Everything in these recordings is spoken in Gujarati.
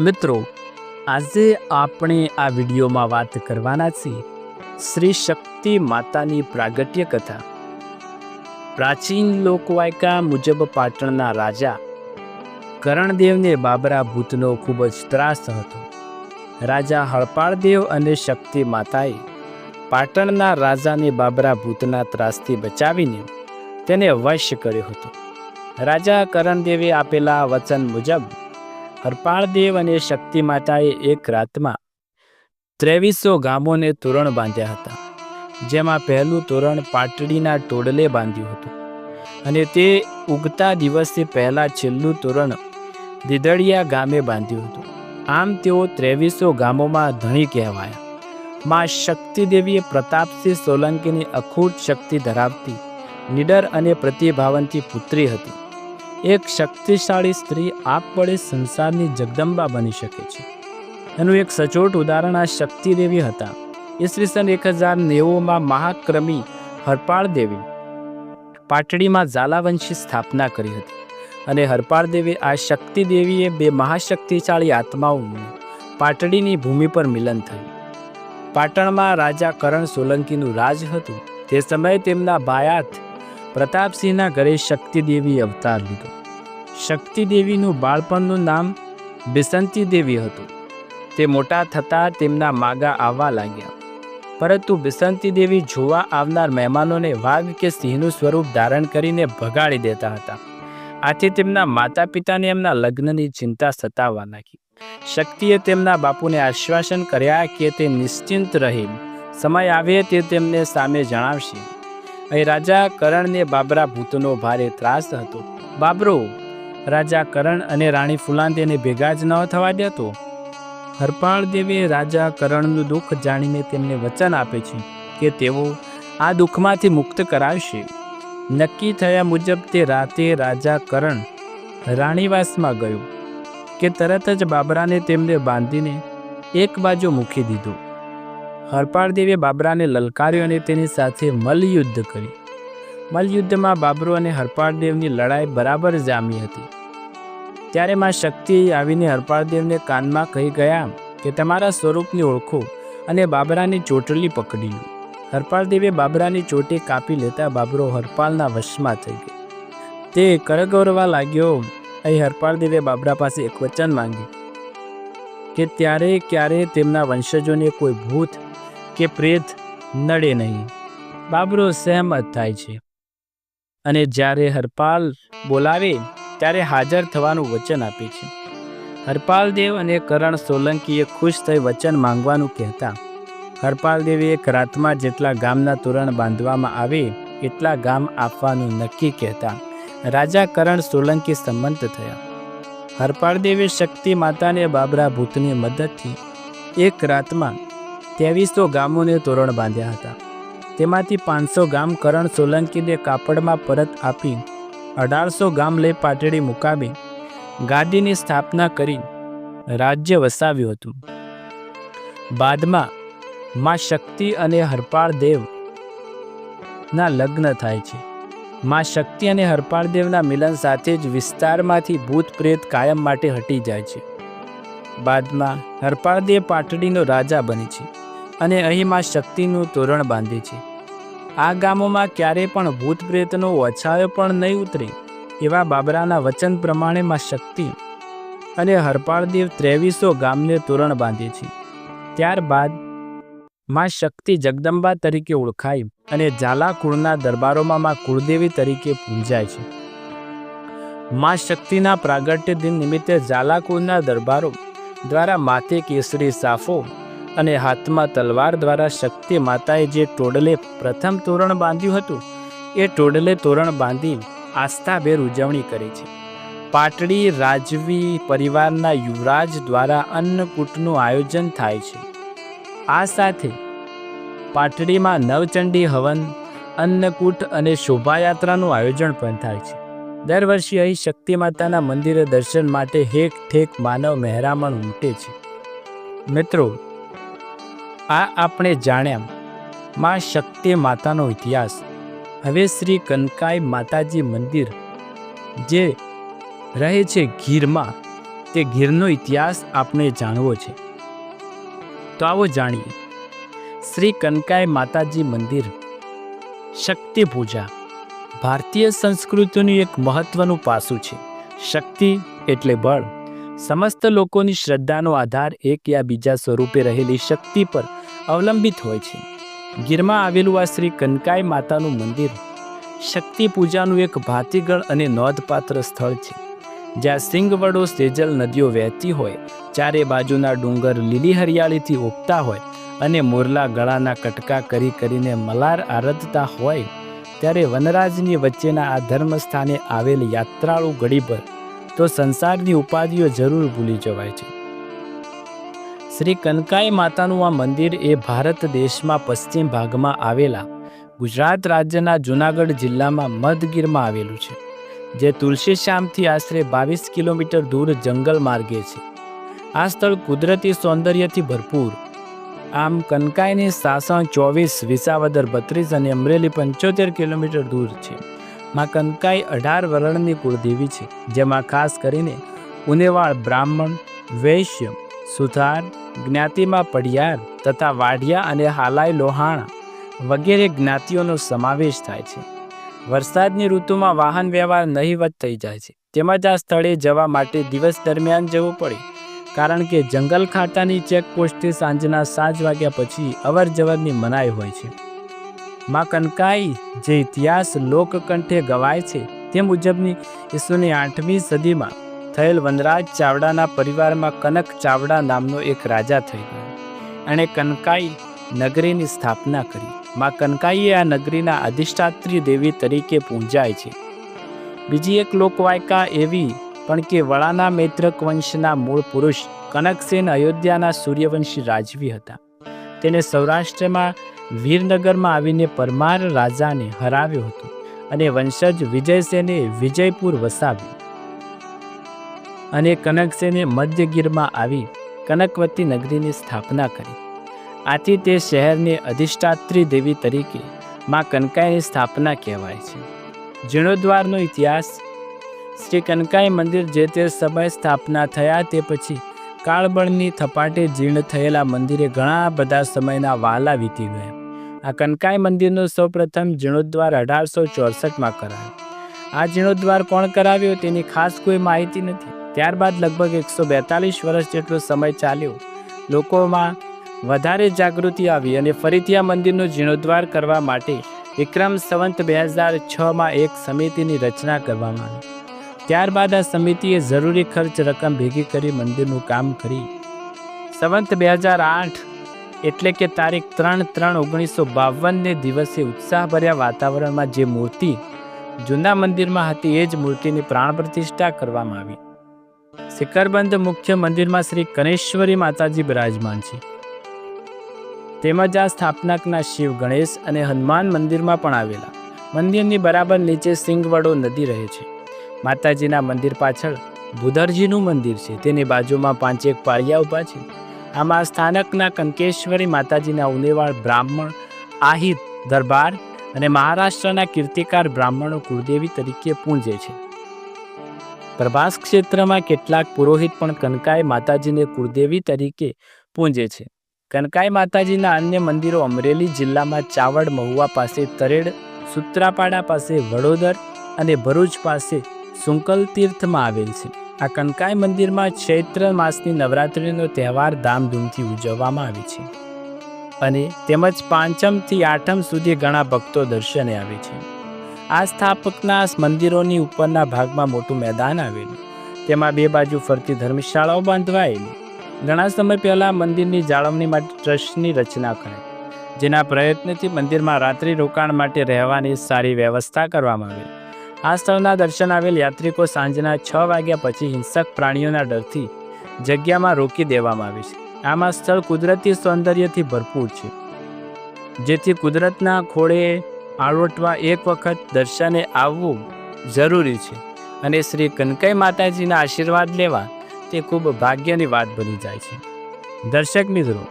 મિત્રો, આજે આપણે આ વિડીયોમાં વાત કરવાના છીએ શ્રી શક્તિ માતાની પ્રાગટ્ય કથા. પ્રાચીન લોકવાયકા મુજબ પાટણના રાજા કરણદેવને બાબરા ભૂતનો ખૂબ જ ત્રાસ હતો. રાજા હળપાળદેવ અને શક્તિ માતાએ પાટણના રાજાને બાબરા ભૂતના ત્રાસથી બચાવીને તેને વશ કર્યો હતો. રાજા કરણદેવે આપેલા વચન મુજબ હરપાળદેવ અને શક્તિ માતાએ એક રાતમાં ત્રેવીસો ગામોને તોરણ બાંધ્યા હતા, જેમાં પહેલું તોરણ પાટડીના ટોડલે બાંધ્યું હતું અને તે ઉગતા દિવસથી પહેલાં છેલ્લું તોરણ દીદડિયા ગામે બાંધ્યું હતું. આમ તેઓ ત્રેવીસો ગામોમાં ધણી કહેવાયા. માં શક્તિદેવીએ પ્રતાપસિંહ સોલંકીની અખૂટ શક્તિ ધરાવતી, નિડર અને પ્રતિભાવનથી પુત્રી હતી. એક શક્તિશાળી સ્ત્રી આપ વડે સંસારની જગદંબા બની શકે છે. એનું એક સચોટ ઉદાહરણ આ શક્તિદેવી હતા. ઈસવીસન એક હજાર નેવુંમાં મહાક્રમી હરપાળ દેવી પાટડીમાં ઝાલાવંશી સ્થાપના કરી હતી અને હરપાળ દેવી આ શક્તિ દેવીએ બે મહાશક્તિશાળી આત્માઓનું પાટડીની ભૂમિ પર મિલન થયું. પાટણમાં રાજા કરણ સોલંકીનું રાજ હતું. તે સમયે તેમના બાયાત પ્રતાપસિંહના ઘરે શક્તિદેવી અવતાર લીધો. શક્તિદેવીનું બાળપણનું નામ બિસંતી દેવી હતું. તે મોટા થતાં તેમના માગા આવવા લાગ્યા. પરંતુ બિસંતી દેવી જોવા આવનાર મહેમાનોને વાઘ કે સિંહનું સ્વરૂપ ધારણ કરીને ભગાડી દેતા હતા. આથી તેમના માતા પિતાને એમના લગ્નની ચિંતા સતાવવા લાગી. શક્તિએ તેમના બાપુને આશ્વાસન કર્યા કે તે નિશ્ચિંત રહી. સમય આવે તે તેમને સામે જણાવશે. અહીં રાજા કરણને બાબરા ભૂતનો ભારે ત્રાસ હતો. બાબરો, રાજા કરણ અને રાણી ફુલાંદેને ભેગા જ ન થવા દેતો. હરપાળ દેવે રાજા કરણનું દુઃખ જાણીને તેમને વચન આપે છે કે તેઓ આ દુઃખમાંથી મુક્ત કરાવશે. નક્કી થયા મુજબ તે રાતે રાજા કરણ રાણીવાસમાં ગયો કે તરત જ બાબરાને તેમને બાંધીને એક બાજુ મૂકી દીધો. હરપાળ દેવે બાબરાને લલકાર્યો અને તેની સાથે મલયુદ્ધ કર્યું. મલયુદ્ધમાં બાબરો અને હરપાળદેવની લડાઈ બરાબર જામી હતી. ત્યારે માં શક્તિ આવીને હરપાળદેવને કાનમાં કહી ગયા કે તમારા સ્વરૂપની ઓળખો અને બાબરાની ચોટલી પકડી લો. હરપાળદેવે બાબરાની ચોટી કાપી લેતા બાબરો હરપાલના વશમાં થઈ ગયો. તે કરગૌરવા લાગ્યો. અહીં હરપાળદેવે બાબરા પાસે એક વચન માંગ્યું કે ત્યારે ક્યારે તેમના વંશજોને કોઈ ભૂત કે પ્રેત નડે નહીં. બાબરો સહેમત થાય છે. અને જ્યારે હરપાલ બોલાવે, ત્યારે હાજર થવાનું વચન આપે છે. હરપાલદેવ અને કરણ સોલંકીએ ખુશ થઈ વચન માંગવાનું કહેતા હરપાલદેવે એક રાતમાં જેટલા ગામના તોરણ બાંધવામાં આવે, એટલા ગામ આપવાનું નક્કી કહેતા. રાજા કરણ સોલંકી સંમત થયા. હરપાળદેવે શક્તિ માતાને બાબરા ભૂતની મદદથી એક રાતમાં ત્રેવીસો ગામોને તોરણ બાંધ્યા હતા. તેમાંથી પાંચસો ગામ કરણ સોલંકીને કાપડમાં પરત આપી, અઢારસો ગામ લઈ પાટડી મુકાવી, ગાદીની સ્થાપના કરી રાજ્ય વસાવ્યું હતું. બાદમાં માં શક્તિ અને હરપાળ દેવ ના લગ્ન થાય છે. માં શક્તિ અને હરપાળ દેવના મિલન સાથે જ વિસ્તારમાંથી ભૂત પ્રેત કાયમ માટે હટી જાય છે. બાદમાં હરપાળદેવ પાટડીનો રાજા બને છે. અને અહીં માં શક્તિનું તોરણ બાંધે છે. આ ગામોમાં ક્યારેય પણ ભૂત પ્રેતનો ઓછાયો પણ નહીં ઉતરે, એવા બાબરાના વચન પ્રમાણે માં શક્તિ અને હરપાળદેવ ત્રેવીસો ગામને તોરણ બાંધે છે. ત્યારબાદમાં શક્તિ જગદંબા તરીકે ઓળખાઈ અને ઝાલા કુળના દરબારોમાં માં કુળદેવી તરીકે પૂજાય છે. માં શક્તિના પ્રાગટ્ય દિન નિમિત્તે ઝાલા કુળના દરબારો દ્વારા માથે કેસરી સાફો અને હાથમાં તલવાર દ્વારા શક્તિ માતાએ જે ટોડલે પ્રથમ તોરણ બાંધ્યું હતું, એ ટોડલે તોરણ બાંધી આસ્થાભેર ઉજવણી કરી છે. પાટડી રાજવી પરિવારના યુવરાજ દ્વારા અન્નકૂટનું આયોજન થાય છે. આ સાથે પાટડીમાં નવચંડી હવન, અન્નકૂટ અને શોભાયાત્રાનું આયોજન પણ થાય છે. દર વર્ષે અહીં શક્તિ માતાના મંદિરે દર્શન માટે હેક ઠેક માનવ મહેરામણ ઉમટે છે. મિત્રો આ આપણે જાણ્યા માં શક્તિ માતાનો ઇતિહાસ. હવે શ્રી કનકાઈ માતાજી મંદિર જે રહે છે ગીરમાં, તે ગીરનો ઇતિહાસ આપણે જાણવો છે. તો આવો જાણીએ. શ્રી કનકાઈ માતાજી મંદિર શક્તિ પૂજા, ભારતીય સંસ્કૃતિનું એક મહત્વનું પાસું છે. શક્તિ એટલે બળ. સમસ્ત લોકોની શ્રદ્ધાનો આધાર એક યા બીજા સ્વરૂપે રહેલી શક્તિ પર અવલંબિત હોય છે. ગીરમાં આવેલું આ શ્રી કનકાઈ માતાનું મંદિર શક્તિ પૂજાનું એક ભાતીગળ અને નોંધપાત્ર સ્થળ છે. જ્યાં સિંગવડો સેજલ નદીઓ વહેતી હોય, ચારે બાજુના ડુંગર લીલી હરિયાળીથી ઉગતા હોય અને મોરલા ગળાના કટકા કરી કરીને મલાર આરતતા હોય, ત્યારે વનરાજની વચ્ચેના આ ધર્મસ્થાને આવેલ યાત્રાળુ ગળી પર તો સંસારની ઉપાધિઓ જરૂર ભૂલી જવાય છે. શ્રી કનકાઈ માતાનું આ મંદિર એ ભારત દેશમાં પશ્ચિમ ભાગમાં આવેલા ગુજરાત રાજ્યના જૂનાગઢ જિલ્લામાં મધગીરમાં આવેલું છે, જે તુલસી શ્યામથી આશરે બાવીસ કિલોમીટર દૂર જંગલ માર્ગે છે. આ સ્થળ કુદરતી સૌંદર્યથી ભરપૂર. આમ કનકાઈની સાસણ ચોવીસ વિસાવદર બત્રીસ અને અમરેલી પંચોતેર કિલોમીટર દૂર છે. માં કનકાઈ અઢાર વરણની કુળદેવી છે, જેમાં ખાસ કરીને ઉનેવાળ બ્રાહ્મણ, વૈશ્ય સુથાર જ્ઞાતિમાં પડિયાર તથા વાઢિયા અને હાલાઈ લોહાણા વગેરે જ્ઞાતિઓનો સમાવેશ થાય છે. વરસાદની ઋતુમાં વાહન વ્યવહાર નહીવત થઈ જાય છે. તેમજ આ સ્થળે જવા માટે દિવસ દરમિયાન જવું પડે, કારણ કે જંગલ ખાતાની ચેકપોસ્ટથી સાંજના સાત વાગ્યા પછી અવર જવરની મનાઈ હોય છે. માં કનકાઈ જે ઇતિહાસ લોકકંઠે ગવાય છે, તે મુજબની ઈસુની આઠમી સદીમાં થયેલ વનરાજ ચાવડાના પરિવારમાં કનક ચાવડા નામનો એક રાજા થઈ ગયો. એણે કનકાઈ નગરીની સ્થાપના કરી. માં કનકાઈએ આ નગરીના અધિષ્ઠાત્રી દેવી તરીકે પૂંજાય છે. બીજી એક લોકવાયકા એવી પણ કે વળાના મૈત્રક વંશના મૂળ પુરુષ કનકસેન અયોધ્યાના સૂર્યવંશી રાજવી હતા. તેને સૌરાષ્ટ્રમાં વીરનગરમાં આવીને પરમાર રાજાને હરાવ્યો હતો અને વંશજ વિજયસેને વિજયપુર વસાવ્યું. અને કનકસેને મધ્યગીરમાં આવી કનકવતી નગરીની સ્થાપના કરી. આથી તે શહેરની અધિષ્ઠાત્રી દેવી તરીકે માં કનકાઈની સ્થાપના કહેવાય છે. જીર્ણોદ્વારનો ઇતિહાસ. શ્રી કનકાઈ મંદિર જે તે સમય સ્થાપના થયા તે પછી કાળબળની થપાટે જીર્ણ થયેલા મંદિરે ઘણા બધા સમયના વાલા વીતી ગયા. આ કનકાઈ મંદિરનો સૌપ્રથમ જીર્ણોદ્વાર અઢારસો ચોસઠમાં કરાયો. આ જીર્ણોદ્વાર કોણ કરાવ્યો તેની ખાસ કોઈ માહિતી નથી. ત્યારબાદ લગભગ એકસો બેતાલીસ વર્ષ જેટલો સમય ચાલ્યો. લોકોમાં વધારે જાગૃતિ આવી અને ફરીથી આ મંદિરનો જીર્ણોદ્વાર કરવા માટે વિક્રમ સંવંત બે હજાર છમાં એક સમિતિની રચના કરવામાં આવી. ત્યારબાદ આ સમિતિએ જરૂરી ખર્ચ રકમ ભેગી કરી મંદિરનું કામ કરી. સંવંત બે હજાર આઠ એટલે કે તારીખ ત્રણ ત્રણ ઓગણીસો બાવનને દિવસે ઉત્સાહભર્યા વાતાવરણમાં જે મૂર્તિ જૂના મંદિરમાં હતી એ જ મૂર્તિની પ્રાણ પ્રતિષ્ઠા કરવામાં આવી. શિખરબંધ મુખ્ય મંદિરમાં શ્રી કનેશ્વરી માતાજી બિરાજમાન છે. તેમજ આ સ્થાપનાકના શિવ ગણેશ અને હનુમાન મંદિરમાં પણ આવેલા. મંદિરની બરાબર નીચે સિંગવડો નદી રહે છે. માતાજીના મંદિર પાછળ બુધરજીનું મંદિર છે. તેની બાજુમાં પાંચેક પાળિયા ઊભા છે. આમાં સ્થાનકના કંકેશ્વરી માતાજીના ઉનેવાળ બ્રાહ્મણ, આહિર દરબાર અને મહારાષ્ટ્રના કીર્તિકાર બ્રાહ્મણો કુળદેવી તરીકે પૂંજે છે. પ્રભાસ ક્ષેત્રમાં કેટલાક પુરોહિત પણ કનકાઈ માતાજીને કુળદેવી તરીકે પૂંજે છે. કનકાઈ માતાજીના અન્ય મંદિરો અમરેલી જિલ્લામાં ચાવડ મહુવા પાસે તરેડ, સુત્રાપાડા પાસે વડોદર અને ભરૂચ પાસે સુંકલ તીર્થમાં આવેલ છે. આ કનકાઈ મંદિરમાં ચૈત્ર માસની નવરાત્રિનો તહેવાર ધામધૂમથી ઉજવવામાં આવે છે. અને તેમજ પાંચમથી આઠમ સુધી ઘણા ભક્તો દર્શને આવે છે. આ સ્થાપકના મંદિરોની ઉપરના ભાગમાં મોટું મેદાન આવેલું. તેમાં બે બાજુ ફરતી ધર્મશાળાઓ બાંધવાયેલી. ઘણા સમય પહેલાં મંદિરની જાળવણી માટે ટ્રસ્ટની રચના કરાઈ. જેના પ્રયત્નથી મંદિરમાં રાત્રિ રોકાણ માટે રહેવાની સારી વ્યવસ્થા કરવામાં આવી. આ સ્થળના દર્શન આવેલ યાત્રિકો સાંજના છ વાગ્યા પછી હિંસક પ્રાણીઓના ડરથી જગ્યામાં રોકી દેવામાં આવે છે. આમાં સ્થળ કુદરતી સૌંદર્યથી ભરપૂર છે. જેથી કુદરતના ખોળે આળોટવા એક વખત દર્શને આવવું જરૂરી છે અને શ્રી કનકઈ માતાજીના આશીર્વાદ લેવા તે ખૂબ ભાગ્યની વાત બની જાય છે. દર્શક મિત્રો,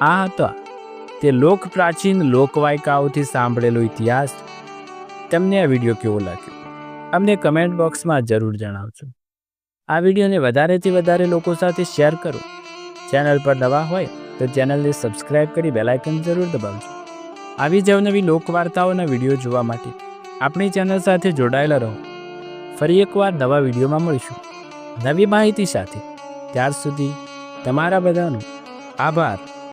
આ હતા તે લોક પ્રાચીન લોકવાયકાઓથી સાંભળેલો ઇતિહાસ તમને આ વીડિયો કેવો લાગ્યો? અમને કમેન્ટ બોક્સમાં જરૂર જણાવજો. આ વિડીયોને વધારેથી વધારે લોકો સાથે શેર કરો. ચેનલ પર નવા હોય તો ચેનલને સબસ્ક્રાઇબ કરી બેલાઇકન જરૂર દબાવજો. આવી જ અવનવી લોકવાર્તાઓના વીડિયો જોવા માટે આપણી ચેનલ સાથે જોડાયેલા રહો. ફરી એકવાર નવા વિડીયોમાં મળીશું. નવી માહિતી સાથે. ત્યાર સુધી તમારા બધાનો આભાર.